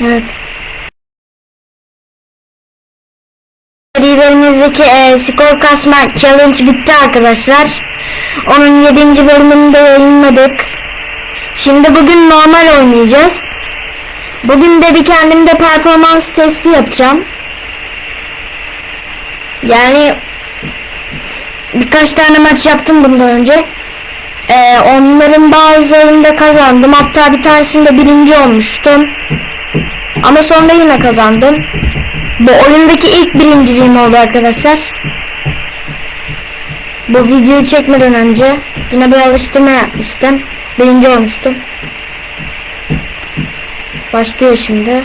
Evet. Serilerimizdeki e, skor kasma challenge bitti arkadaşlar. Onun 7. bölümünü de yayınladık. Şimdi bugün normal oynayacağız. Bugün de bir kendimde performans testi yapacağım. Yani birkaç tane maç yaptım bundan önce. Ee, onların bazılarında kazandım. Hatta bir tanesinde birinci olmuştum. Ama sonra yine kazandım. Bu oyundaki ilk birinciliğim oldu arkadaşlar. Bu videoyu çekmeden önce yine bir alıştırma yapmıştım. Birinci olmuştum. Başlıyor şimdi.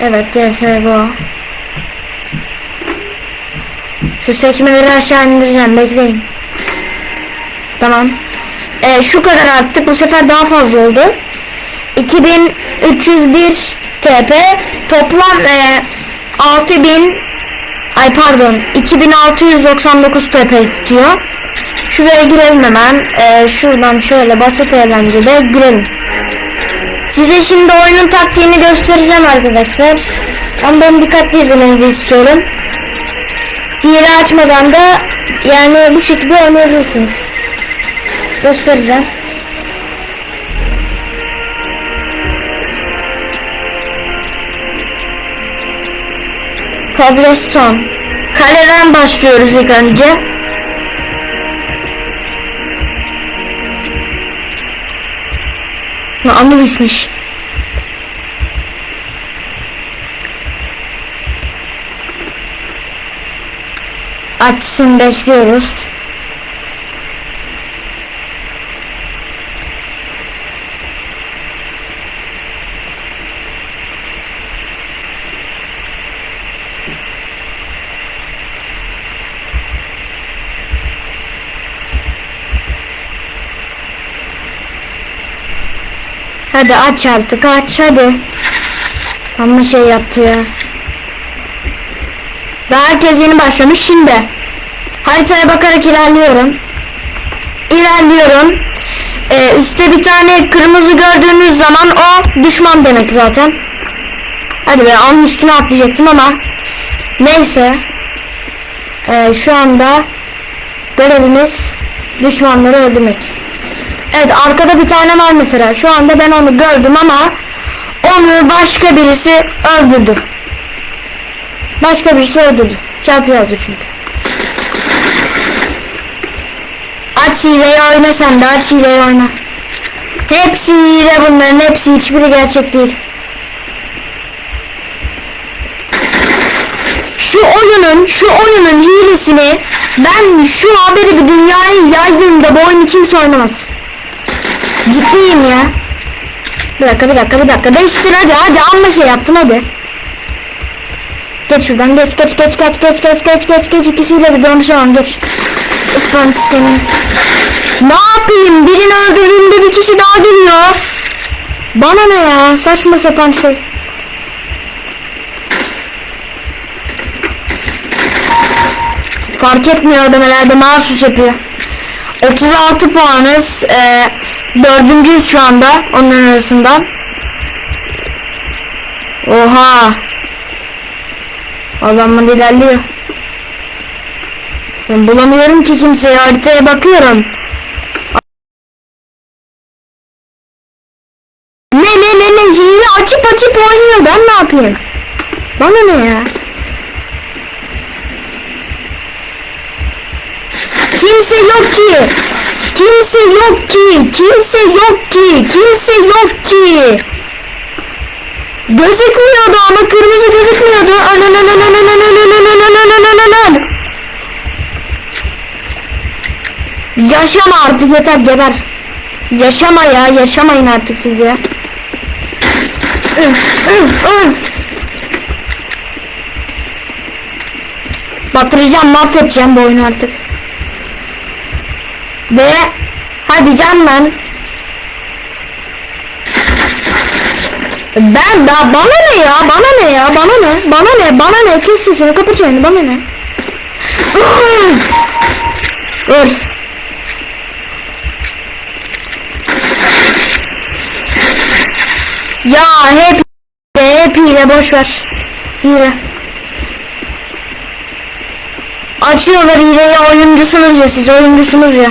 Evet CSGO. Şu sekmeleri aşağı indireceğim bekleyin. Tamam. Ee, şu kadar arttık bu sefer daha fazla oldu. 2301 TP toplam e, 6000 ay pardon 2699 TP istiyor. Şuraya girelim hemen. Ee, şuradan şöyle basit eğlencede girelim. Size şimdi oyunun taktiğini göstereceğim arkadaşlar. Ben dikkatli izlemenizi istiyorum. Hile açmadan da yani bu şekilde oynayabilirsiniz. Göstereceğim. Cobblestone. Kaleden başlıyoruz ilk önce. Ha, Anubis'miş. Açsın bekliyoruz. Hadi aç artık aç hadi. Ama şey yaptı ya. Daha herkes yeni başlamış şimdi. Haritaya bakarak ilerliyorum. İlerliyorum. Ee, üstte bir tane kırmızı gördüğünüz zaman o düşman demek zaten. Hadi be onun üstüne atlayacaktım ama. Neyse. Ee, şu anda görevimiz düşmanları öldürmek. Evet arkada bir tane var mesela. Şu anda ben onu gördüm ama onu başka birisi öldürdü. Başka birisi öldürdü. Çarpı yazdı çünkü. Aç hileyi oyna sen de aç hileyi oyna. Hepsi hile bunların hepsi hiçbiri gerçek değil. Şu oyunun şu oyunun hilesini ben şu haberi bir dünyaya yaydığımda bu oyunu kimse oynamaz. Ciddiyim ya. Bir dakika bir dakika bir dakika. Değiştir hadi hadi amma şey yaptın hadi. Geç şuradan geç geç geç geç geç geç geç geç geç ikisiyle bir donuşamam geç. Ben senin. Ne yapayım? Birini öldürdüğümde bir kişi daha geliyor. Bana ne ya? Saçma sapan şey. Fark etmiyor adam herhalde mahsus yapıyor. 36 puanız. E, dördüncüyüz şu anda onların arasında. Oha. Adamlar ilerliyor. Ben bulamıyorum ki kimseyi haritaya bakıyorum. Ne ne ne ne hile açıp açıp oynuyor ben ne yapayım? Bana ne ya? kimse yok ki. Kimse yok ki. Kimse yok ki. Kimse yok ki. Gözükmüyordu ama kırmızı gözükmüyordu. Yaşama artık yeter geber. Yaşama ya yaşamayın artık siz ya. Batıracağım mahvedeceğim bu oyunu artık. Ve hadi can. Ben da bana ne ya bana ne ya bana ne bana ne bana ne kes sesini kapı çeneni bana ne Öl. Ya hep hep hile boş ver. Hile. Açıyorlar hileyi oyuncusunuz ya siz oyuncusunuz ya.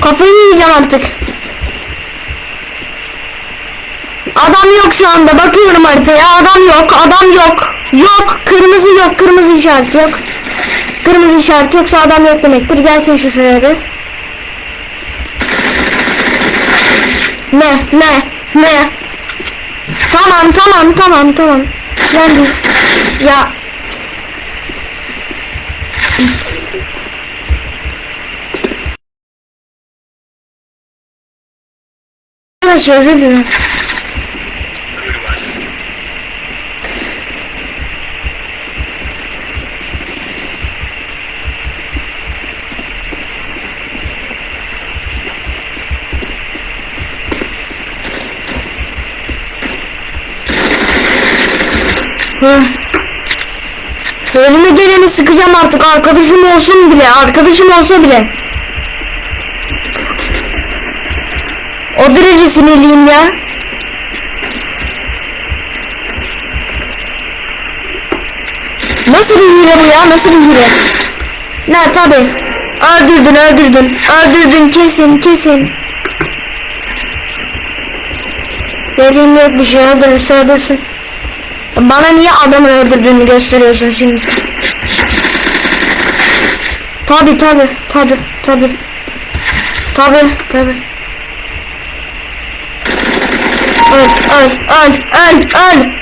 Kafayı yiyeceğim artık. Adam yok şu anda. Bakıyorum haritaya. Adam yok. Adam yok. Yok. Kırmızı yok. Kırmızı işaret yok. Kırmızı işaret yoksa adam yok demektir. Gelsin şu şuraya bir. Ne? Ne? Ne? Tamam tamam tamam tamam. De... Ya... Arkadaşlar özür dilerim. Önüme geleni sıkacağım artık arkadaşım olsun bile arkadaşım olsa bile. O derece sinirliyim ya. Nasıl bir hile bu ya nasıl bir hile? Ne tabi. Öldürdün öldürdün. Öldürdün kesin kesin. Dediğim yok bir şey öldürürse öldürsün. Bana niye adamı öldürdüğünü gösteriyorsun şimdi sen? Tabi tabi tabi tabi. Tabi tabi. Öl öl öl öl öl.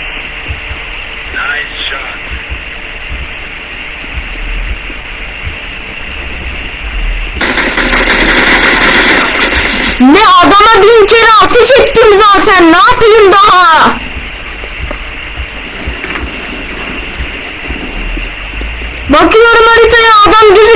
Ne adama bin kere ateş ettim zaten ne yapayım daha? Bakıyorum haritaya adam gözükmüyor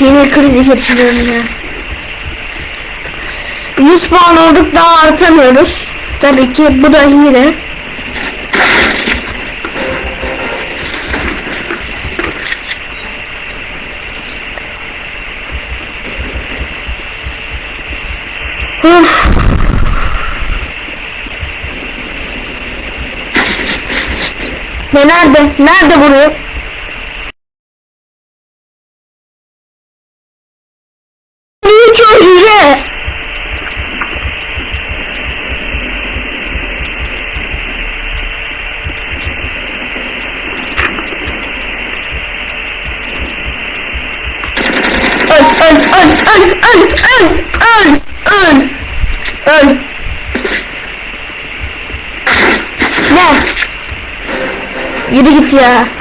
Sinir krizi geçiriyorum ya. 100 puan olduk daha artamıyoruz. Tabii ki bu da hile. Uf. Ne nerede? Nerede vuruyor? Yürü git ya.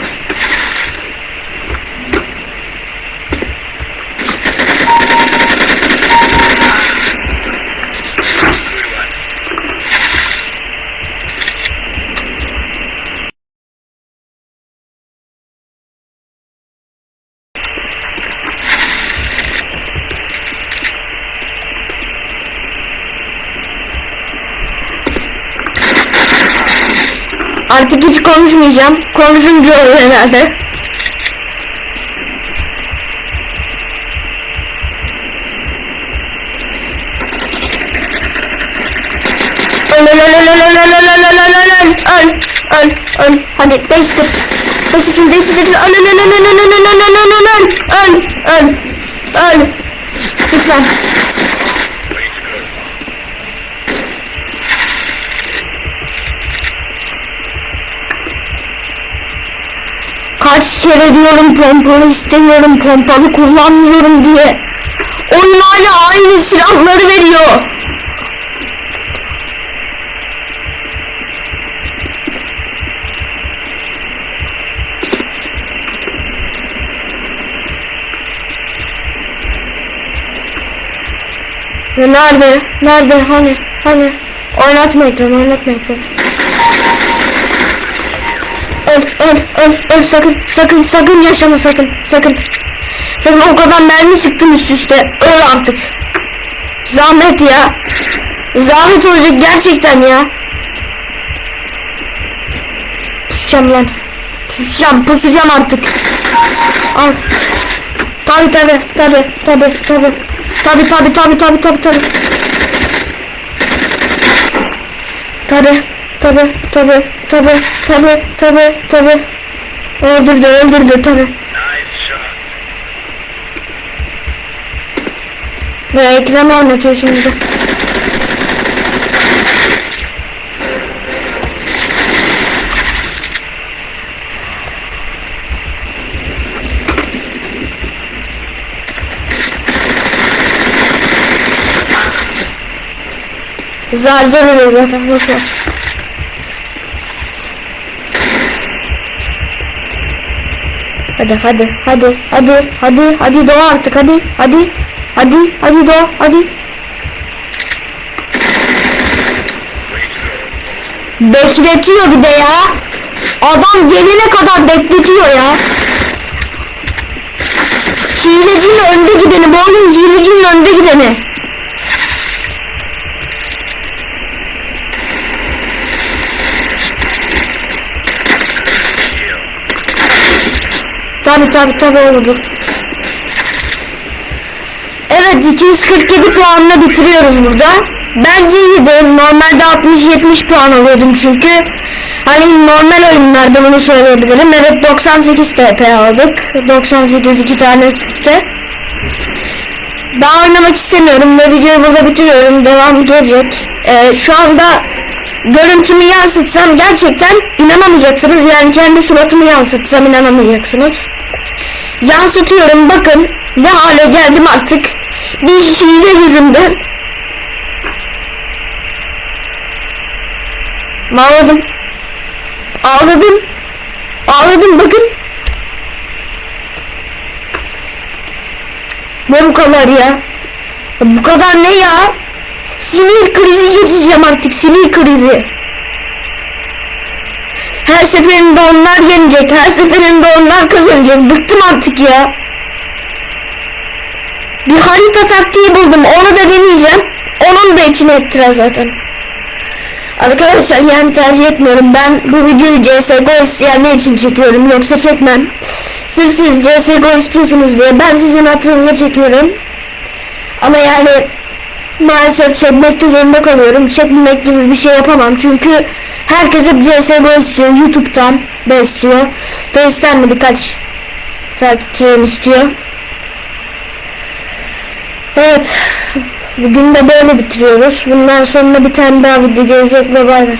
Artık hiç konuşmayacağım. Konuşunca olur herhalde. Öl öl öl öl öl öl öl öl öl öl öl öl öl öl hadi değiştir değiştir değiştir öl öl öl öl öl öl öl öl öl öl öl öl öl lütfen. Kaç kere diyorum pompalı istemiyorum, pompalı kullanmıyorum diye. Oyun hala aynı silahları veriyor. Ya nerede? Nerede? Hani? Hani? Oynatma ekranı, oynatma ekranı. Öl, öl, öl, sakın, sakın, sakın yaşama sakın, sakın. Sakın o kadar mermi sıktım üst üste. Öl artık. Zahmet ya. Zahmet olacak gerçekten ya. Pusacağım lan. Pusacağım, pusacağım artık. Al. Tabi tabi tabi tabi tabi. Tabi tabi tabi tabi tabi tabi. Tabi tabi tabi tabi tabi tabi tabi. Öldürdü öldürdü tabi. Ve ekranı oynatıyor şimdi. Zar zor oluyor zaten boş Hadi hadi hadi hadi hadi hadi doğa artık hadi hadi hadi hadi doğa hadi. Bekletiyor bir de ya. Adam gelene kadar bekletiyor ya. Hilecinin önde gideni bu oyun hilecinin önde gideni Tabi tabi tabi oldu. Evet 247 puanla bitiriyoruz burada. Bence iyiydi. Normalde 60-70 puan alıyordum çünkü. Hani normal oyunlarda bunu söyleyebilirim. Evet 98 TP aldık. 98 iki tane üst üste. Daha oynamak istemiyorum ve videoyu burada bitiriyorum. Devam gelecek. Ee, şu anda görüntümü yansıtsam gerçekten inanamayacaksınız. Yani kendi suratımı yansıtsam inanamayacaksınız. Yansıtıyorum bakın ne hale geldim artık. Bir hile yüzünden. Ağladım. Ağladım. Ağladım bakın. Ne bu kadar ya? Bu kadar ne ya? Sinir krizi geçeceğim artık sinir krizi. Her seferinde onlar yenecek, her seferinde onlar kazanacak. Bıktım artık ya. Bir harita taktiği buldum, onu da deneyeceğim. Onun da içine ettiler zaten. Arkadaşlar yani tercih etmiyorum. Ben bu videoyu CSGO isteyenler için çekiyorum. Yoksa çekmem. Sırf siz CSGO istiyorsunuz diye ben sizin hatırınıza çekiyorum. Ama yani maalesef çekmekte zorunda kalıyorum. Çekmemek gibi bir şey yapamam. Çünkü herkes hep CSGO istiyor. Youtube'dan da istiyor. Face'ten de birkaç takipçilerim istiyor. Evet. Bugün de böyle bitiriyoruz. Bundan sonra bir tane daha video gelecek ve bay bay.